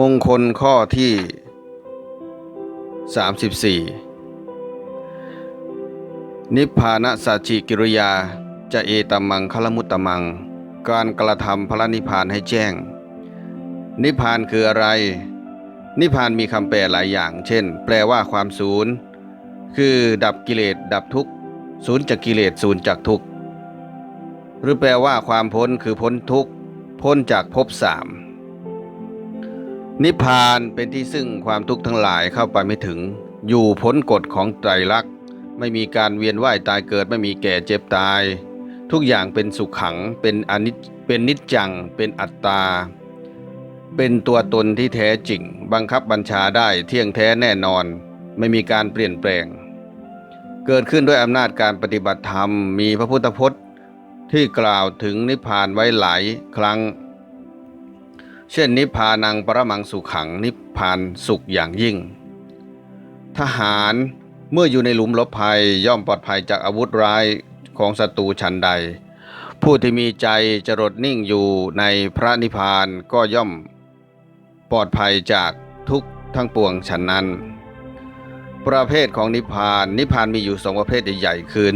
มงคลข้อที่ 34 นิพพานสัจจิกิริยา จะเอตมังคลมุตตมัง การกระทำพระนิพพานให้แจ้ง นิพพานคืออะไร นิพพานมีคำแปลหลายอย่าง เช่น แปลว่าความศูนย์ คือดับกิเลสดับทุกข์ศูนย์จากกิเลสศูนย์จากทุกข์ หรือแปลว่าความพ้นคือพ้นทุกข์ พ้นจากภพสาม นิพพานเป็นที่ซึ่งความทุกข์ทั้งหลายเข้าไปไม่ถึง อยู่พ้นกฎของไตรลักษณ์ไม่มีการเวียนว่ายตายเกิดไม่มีแก่เจ็บตาย ทุกอย่างเป็นสุขขังเป็นอนิจเป็นนิจจัง เป็นอัตตา เป็นตัวตนที่แท้จริง บังคับบัญชาได้เที่ยงแท้แน่นอน ไม่มีการเปลี่ยนแปลง เกิดขึ้นด้วยอำนาจการปฏิบัติธรรมมีพระพุทธพจน์ที่กล่าวถึงนิพพานไว้หลายครั้ง เช่นนิพพานังปรมังสุขังนิพพานสุขอย่างยิ่ง ทหารเมื่ออยู่ในหลุมรบภัยย่อมปลอดภัยจากอาวุธร้ายของศัตรูชันใด ผู้ที่มีใจจรดนิ่งอยู่ในพระนิพพานก็ย่อมปลอดภัยจากทุกทั้งปวงฉันนั้น ประเภทของนิพพาน นิพพานมีอยู่สองประเภทใหญ่ๆคือ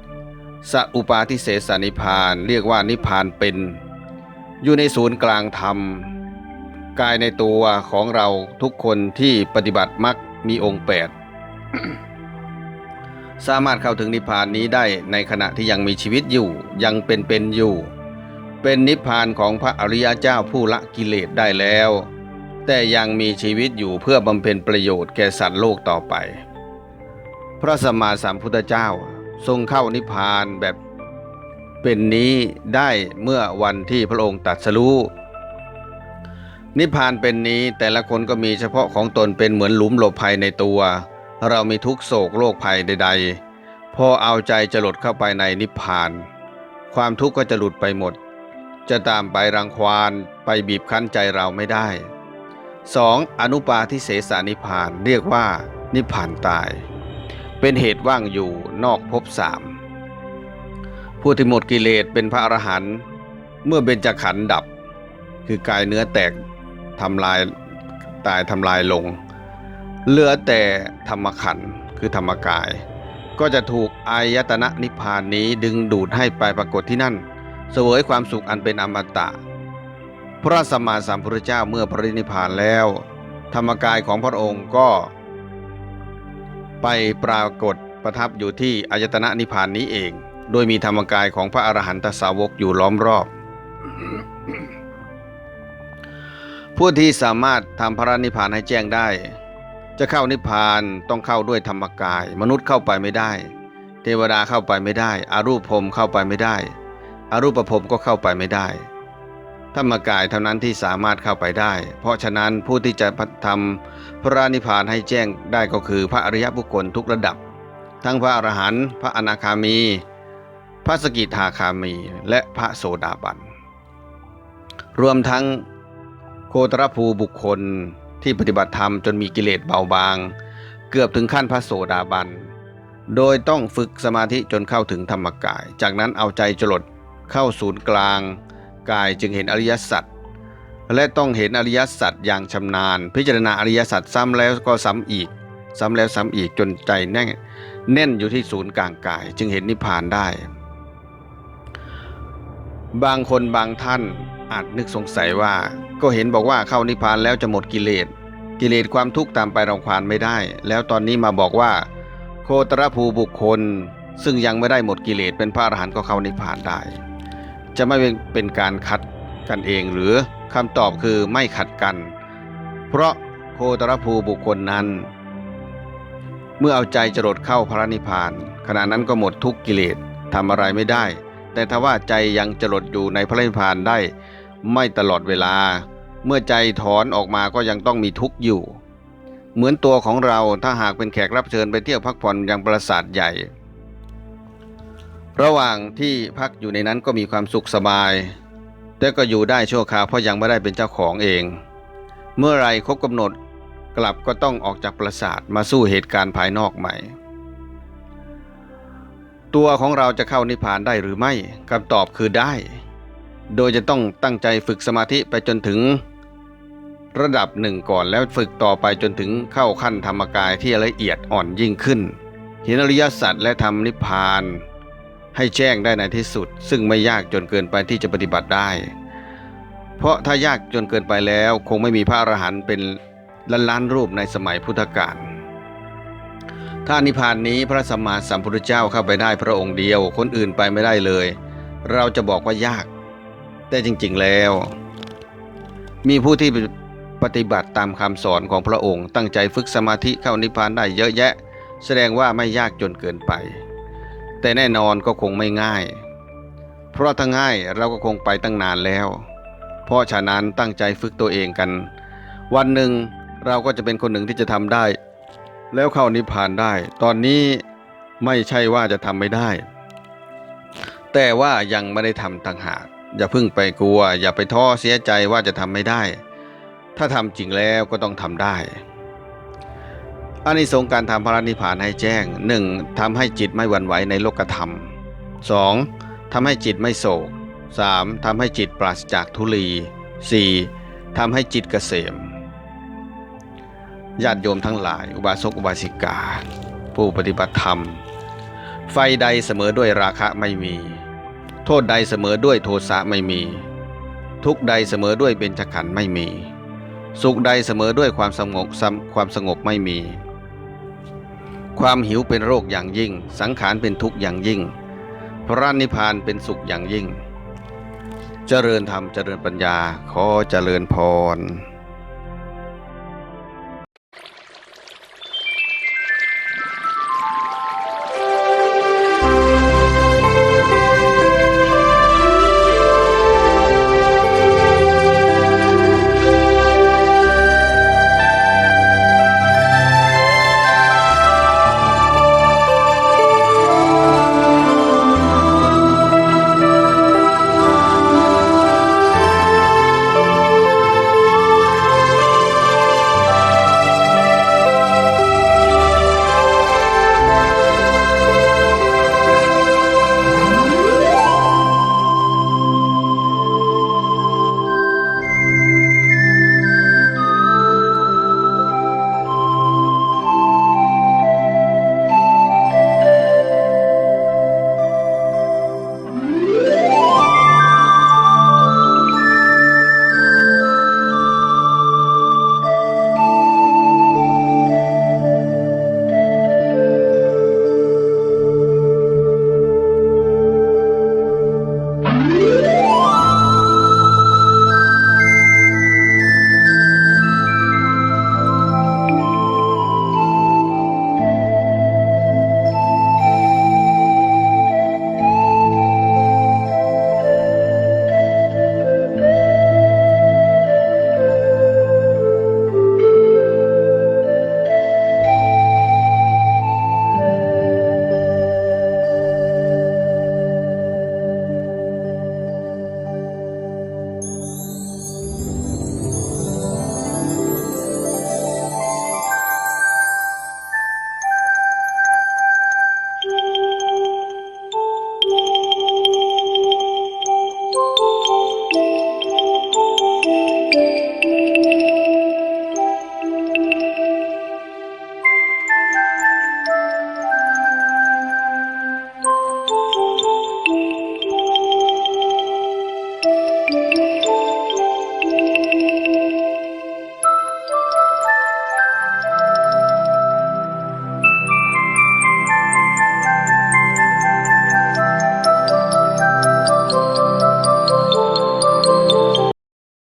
1. สัอุปาทิเสสนิพพาน เรียกว่านิพพานเป็น อยู่ในศูนย์กลางธรรม กายในตัวของเราทุกคนที่ปฏิบัติมักมีองค์แปดสามารถเข้าถึงนิพพานนี้ได้ในขณะที่ยังมีชีวิตอยู่ยังเป็นเป็นอยู่ เป็นนิพพานของพระอริยเจ้าผู้ละกิเลสได้แล้ว แต่ยังมีชีวิตอยู่เพื่อบำเพ็ญประโยชน์แก่สัตว์โลกต่อไป พระสัมมาสัมพุทธเจ้าทรงเข้านิพพานแบบ เป็นนี้ได้เมื่อวันที่พระองค์ตรัสรู้นิพพานเป็นนี้แต่ละคนก็มีเฉพาะของตนเป็นเหมือนหลุมหลบภัยในตัว เรามีทุกโศกโรคภัยใด ๆ พอเอาใจจะหลดเข้าไปในนิพพาน ความทุกข์ก็จะหลุดไปหมด จะตามไปรังควานไปบีบคั้นใจเราไม่ได้ 2. อนุปาทิเสสานิพพานเรียกว่า นิพพานตาย เป็นเหตุว่างอยู่นอกภพสาม ผู้ที่หมดกิเลสเป็นพระอรหันต์เมื่อเบญจขันธ์ดับ คือกายเนื้อแตกทำลายตายทำลายลง เหลือแต่ธรรมขันธ์คือธรรมกาย ก็จะถูกอายตนะนิพพานนี้ดึงดูดให้ไปปรากฏที่นั่น เสวยความสุขอันเป็นอมตะ พระสัมมาสัมพุทธเจ้าเมื่อปรินิพพานแล้ว ธรรมกายของพระองค์ก็ ไปปรากฏประทับอยู่ที่อายตนะนิพพานนี้เอง โดยมีธรรมกายของพระอรหันตสาวกอยู่ล้อมรอบ ผู้ที่สามารถทำพระนิพพานให้แจ้งได้ จะเข้านิพพานต้องเข้าด้วยธรรมกาย มนุษย์เข้าไปไม่ได้ เทวดาเข้าไปไม่ได้อารูปพรมเข้าไปไม่ได้อารูปภพก็เข้าไปไม่ได้ ธรรมกายเท่านั้นที่สามารถเข้าไปได้ เพราะฉะนั้นผู้ที่จะทำพระนิพพานให้แจ้งได้ก็คือพระอริยบุคคลทุกระดับ ทั้งพระอรหันต์พระอนาคามี พระสกิทาคามีและพระโสดาบัน รวมทั้งโคตรภูบุคคลที่ปฏิบัติธรรมจนมีกิเลสเบาบาง เกือบถึงขั้นพระโสดาบัน โดยต้องฝึกสมาธิจนเข้าถึงธรรมกาย จากนั้นเอาใจจรดเข้าศูนย์กลาง กายจึงเห็นอริยสัจและต้องเห็นอริยสัจอย่างชำนาญ พิจารณาอริยสัจซ้ำแล้วก็ซ้ำอีก ซ้ำแล้วซ้ำอีกจนใจแน่นแน่นอยู่ที่ศูนย์กลางกาย จึงเห็นนิพพานได้ บางคนบางท่านอาจนึกสงสัยว่า ก็เห็นบอกว่าเข้านิพพานแล้วจะหมดกิเลส กิเลสความทุกข์ตามไปรังควานไม่ได้ แล้วตอนนี้มาบอกว่า โคตรภูบุคคล ซึ่งยังไม่ได้หมดกิเลสเป็นพระอรหันต์ก็เข้านิพพานได้ จะไม่เป็นการขัดกันเองหรือคำตอบคือไม่ขัดกัน เพราะโคตรภูบุคคลนั้น เมื่อเอาใจจรดเข้าพระนิพพาน ขณะนั้นก็หมดทุกกิเลสทำอะไรไม่ได้ แต่ถ้าว่าใจยังจรดอยู่ในพระนิพพานได้ไม่ตลอดเวลา เมื่อใจถอนออกมาก็ยังต้องมีทุกข์อยู่ เหมือนตัวของเราถ้าหากเป็นแขกรับเชิญไปเที่ยวพักผ่อนยังปราสาทใหญ่ ระหว่างที่พักอยู่ในนั้นก็มีความสุขสบาย แต่ก็อยู่ได้ชั่วคราวเพราะยังไม่ได้เป็นเจ้าของเอง เมื่อไรครบกำหนดกลับก็ต้องออกจากปราสาทมาสู้เหตุการณ์ภายนอกใหม่ ตัวของเราจะเข้านิพพานได้หรือไม่คำตอบคือได้ โดยจะต้องตั้งใจฝึกสมาธิไปจนถึง ระดับหนึ่งก่อนแล้วฝึกต่อไปจนถึงเข้าขั้นธรรมกายที่ละเอียดอ่อนยิ่งขึ้นเห็นอริยสัจและทำนิพพาน ให้แจ้งได้ในที่สุด ซึ่งไม่ยากจนเกินไปที่จะปฏิบัติได้ เพราะถ้ายากจนเกินไปแล้วคงไม่มีพระอรหันต์เป็นล้านล้านๆรูปในสมัยพุทธกาล ถ้านิพพานนี้พระสัมมาสัมพุทธเจ้าเข้าไปได้พระองค์เดียว คนอื่นไปไม่ได้เลย เราจะบอกว่ายาก แต่จริงๆแล้ว มีผู้ที่ปฏิบัติตามคำสอนของพระองค์ ตั้งใจฝึกสมาธิเข้านิพพานได้เยอะแยะ แสดงว่าไม่ยากจนเกินไป แต่แน่นอนก็คงไม่ง่าย เพราะถ้าง่ายเราก็คงไปตั้งนานแล้ว เพราะฉะนั้นตั้งใจฝึกตัวเองกัน วันหนึ่งเราก็จะเป็นคนหนึ่งที่จะทำได้ แล้วเข้านิพพานได้ ตอนนี้ไม่ใช่ว่าจะทำไม่ได้ แต่ว่ายังไม่ได้ทำต่างหาก อย่าเพิ่งไปกลัว อย่าไปท้อเสียใจว่าจะทำไม่ได้ ถ้าทำจริงแล้วก็ต้องทำได้อานิสงส์การทำพระนิพพานให้แจ้ง 1. ทำให้จิตไม่หวั่นไหวในโลกธรรม 2. ทำให้จิตไม่โศก 3. ทำให้จิตปราศจากทุลี 4. ทำให้จิตเกษม ญาติโยมทั้งหลาย อุบาสกอุบาสิกา ผู้ปฏิบัติธรรม ไฟใดเสมอด้วยราคะไม่มี โทษใดเสมอด้วยโทสะไม่มี ทุกข์ใดเสมอด้วยเบญจขันธ์ไม่มี สุขใดเสมอด้วยความสงบความสงบไม่มี ความหิวเป็นโรคอย่างยิ่ง สังขารเป็นทุกข์อย่างยิ่ง พระนิพพานเป็นสุขอย่างยิ่ง เจริญธรรมเจริญปัญญาขอเจริญพร